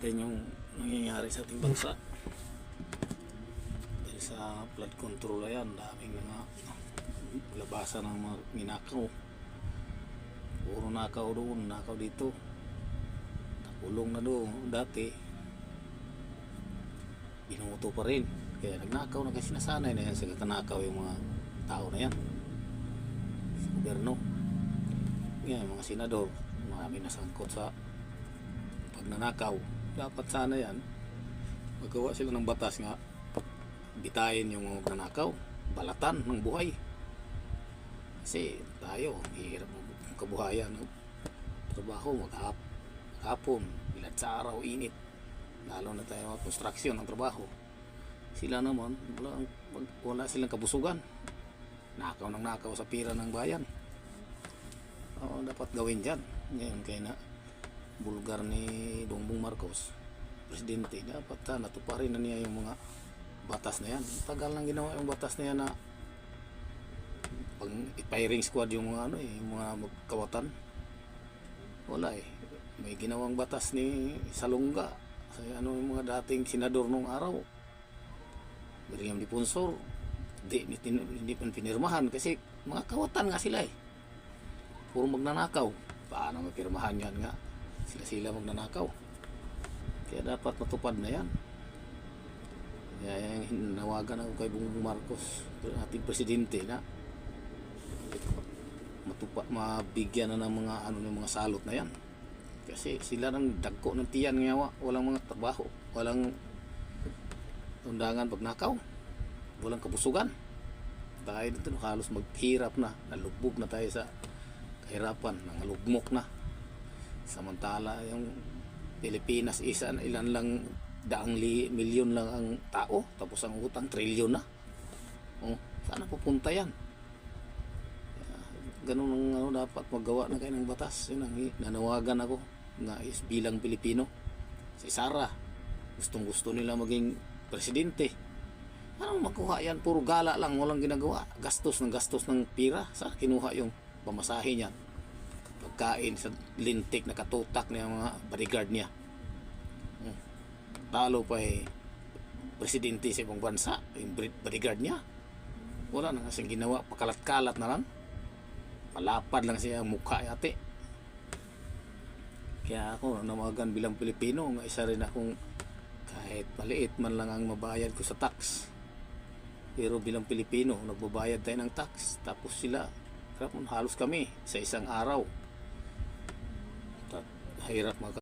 natin yung nangyayari sa ating bansa. Dahil sa flood control ayan, daming mga labasan ng mga ninakaw. Puro nakaw doon, nakaw dito. Nakulong na doon dati. Binuto pa rin. Kaya nagnakaw na kasi nasanay na yan sa kakanakaw yung mga tao na yan. Sa gobyerno. Yan, mga senador, marami nasangkot sa pagnanakaw. Dapat sana yan, magawa sila ng batas nga, bitayin yung mga magnanakaw, balatan ng buhay. Kasi tayo, hirap ang kabuhayan. no? Trabaho, maghap, maghapon, bilad sa araw, init. Lalo na tayo construction ng trabaho. Sila naman, wala, wala silang kabusugan. Nakaw ng nakaw sa pira ng bayan. Oo, dapat gawin dyan. Ngayon, kaya na bulgar ni Bongbong Marcos, presidente, dapat sana tuparin na niya yung mga batas na yan. Tagal nang ginawa yung batas na yan na pag firing squad yung mga ano eh, yung mga magkawatan. Wala eh. May ginawang batas ni Salonga sa ano yung mga dating senador nung araw. Miriam Diponsor, di, hindi pa pinirmahan kasi mga kawatan nga sila eh. Puro magnanakaw. Paano mapirmahan yan nga? Sila-sila magnanakaw. Kaya dapat matupad na yan. Kaya yung nawagan ako kay Bongbong Marcos, ating presidente na matupa, mabigyan na ng mga ano ng mga salot na yan. Kasi sila nang dagko ng tiyan nga wa- walang mga trabaho, walang undangan pagnakaw, walang kabusugan. Dahil dito halos maghirap na, nalubog na tayo sa kahirapan, nangalugmok na. Samantala yung Pilipinas isa ilan lang daang li, milyon lang ang tao. Tapos ang utang trilyon na. Oh, saan pupunta yan? ganun ang ano dapat magawa na kayo ng batas. Yun ang nanawagan ako nga is bilang Pilipino. Si Sara gustong gusto nila maging presidente. Ano makuha yan? Puro gala lang walang ginagawa. Gastos ng gastos ng pira. Sa kinuha yung pamasahe niya pagkain sa lintik na katutak ng mga bodyguard niya. Hmm. talo pa eh presidente sa ibang bansa yung bodyguard niya. Wala na kasing ginawa pakalat-kalat na lang. Palapad lang siya mukha yate kaya ako namagan bilang Pilipino nga isa rin akong kahit maliit man lang ang mabayad ko sa tax. Pero bilang Pilipino nagbabayad tayo ng tax. Tapos sila halos kami sa isang araw hirap maka